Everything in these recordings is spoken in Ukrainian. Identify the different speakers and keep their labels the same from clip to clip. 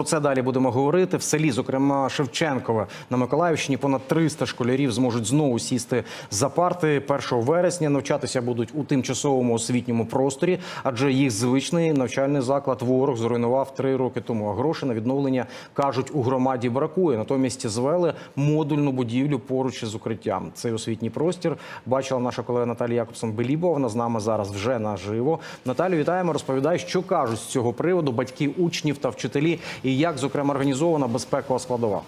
Speaker 1: Про це далі будемо говорити. В селі, зокрема Шевченкове на Миколаївщині, понад 300 школярів зможуть знову сісти за парти 1 вересня. Навчатися будуть у тимчасовому освітньому просторі, адже їх звичний навчальний заклад ворог зруйнував три роки тому. А грошей на відновлення кажуть у громаді бракує. Натомість звели модульну будівлю поруч із укриттям. Цей освітній простір бачила наша колега Наталія Якобсон Белібова. Вона з нами зараз вже наживо. Наталю, вітаємо. Розповідай, що кажуть з цього приводу батьки учнів та вчителі, і як зокрема організована безпекова складова.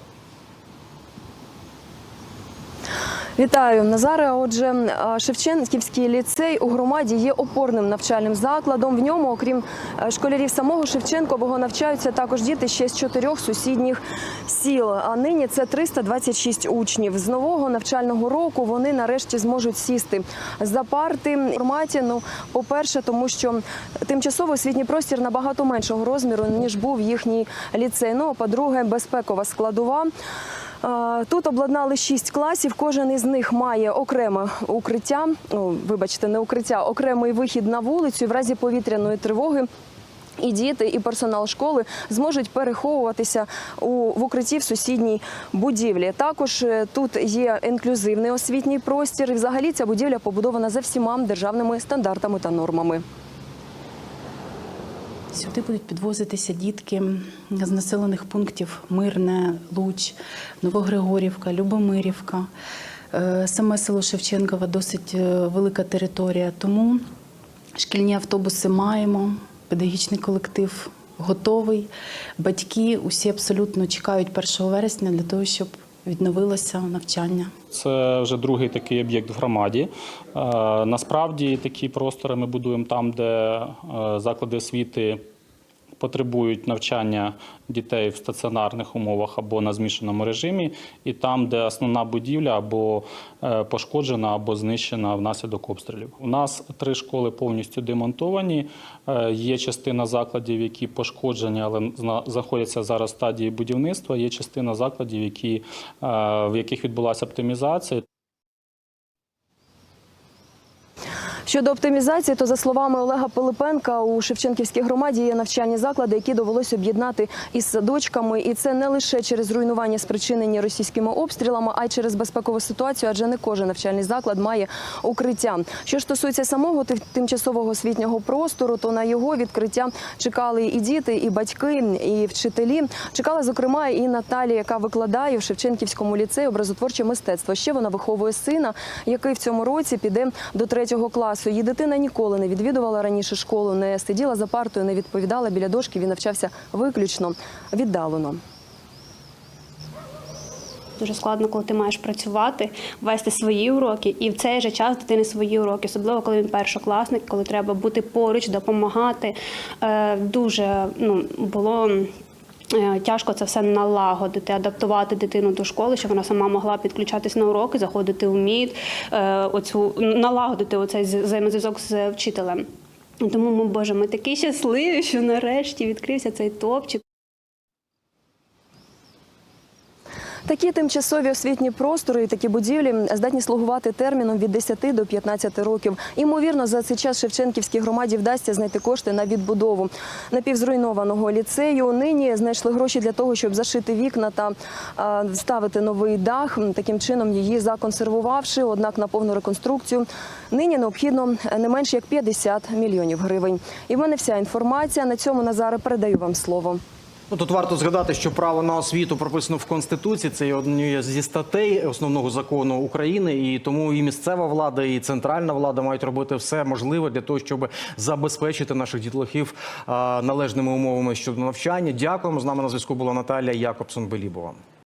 Speaker 2: Вітаю, Назаре. Отже, Шевченківський ліцей у громаді є опорним навчальним закладом. В ньому, окрім е, школярів самого Шевченкового, навчаються також діти ще з чотирьох сусідніх сіл. А нині це 326 учнів. З нового навчального року вони нарешті зможуть сісти за парти в форматі. Ну, по-перше, тому що тимчасовий освітній простір набагато меншого розміру ніж був їхній ліцей. Ну а по-друге, безпекова складова. Тут обладнали шість класів. Кожен із них має окреме укриття. О, вибачте, не укриття, окремий вихід на вулицю. В разі повітряної тривоги. І діти, і персонал школи зможуть переховуватися у в укритті в сусідній будівлі. Також е, тут є інклюзивний освітній простір. І взагалі ця будівля побудована за всіма державними стандартами та нормами.
Speaker 3: Сюди будуть підвозитися дітки з населених пунктів Мирне, Луч, Новогригорівка, Любомирівка. Е, Саме село Шевченкове досить е, велика територія, тому шкільні автобуси маємо, педагогічний колектив готовий. Батьки усі абсолютно чекають 1 вересня для того, щоб відновилося навчання.
Speaker 4: Це вже другий такий об'єкт в громаді. Е, Насправді такі простори ми будуємо там, де е, заклади освіти потребують навчання дітей в стаціонарних умовах або на змішаному режимі, і там, де основна будівля або е, пошкоджена, або знищена внаслідок обстрілів. У нас три школи повністю демонтовані. Е, Є частина закладів, які пошкоджені, але знаходяться зараз в стадії будівництва. Є частина закладів, які, е, в яких відбулася оптимізація.
Speaker 2: Щодо оптимізації, то за словами Олега Пилипенка, у Шевченківській громаді є навчальні заклади, які довелось об'єднати із садочками, і це не лише через руйнування, спричинені російськими обстрілами, а й через безпекову ситуацію, адже не кожен навчальний заклад має укриття. Що ж стосується самого тимчасового освітнього простору, то на його відкриття чекали і діти, і батьки, і вчителі. Чекала зокрема і Наталія, яка викладає в Шевченківському ліцеї образотворче мистецтво. Ще вона виховує сина, який в цьому році піде до третього класу. Її дитина ніколи не відвідувала раніше школу, не сиділа за партою, не відповідала біля дошки. Він навчався виключно віддалено.
Speaker 5: Дуже складно, коли ти маєш працювати, вести свої уроки, і в цей же час дитини свої уроки, особливо коли він першокласник, коли треба бути поруч, допомагати. Е, Дуже ну, було. Е, Тяжко це все налагодити, адаптувати дитину до школи, щоб вона сама могла підключатись на уроки, заходити в мід, е, оцю налагодити оцей взаємозв'язок з вчителем. Тому ми, Боже, ми такі щасливі, що нарешті відкрився цей топчик.
Speaker 2: Такі тимчасові освітні простори і такі будівлі здатні слугувати терміном від 10 до 15 років. Імовірно, за цей час Шевченківській громаді вдасться знайти кошти на відбудову напівзруйнованого ліцею. Нині знайшли гроші для того, щоб зашити вікна та а, вставити новий дах. Таким чином її законсервувавши. Однак на повну реконструкцію нині необхідно не менше як 50 мільйонів гривень. І в мене вся інформація. На цьому Назаре передаю вам слово.
Speaker 1: Ну, тут варто згадати, що право на освіту прописано в конституції. Це є однією зі статей основного закону України, і тому і місцева влада, і центральна влада мають робити все можливе для того, щоб забезпечити наших дітлахів належними умовами щодо навчання. Дякуємо. З нами на зв'язку була Наталія Якобсон Белібова.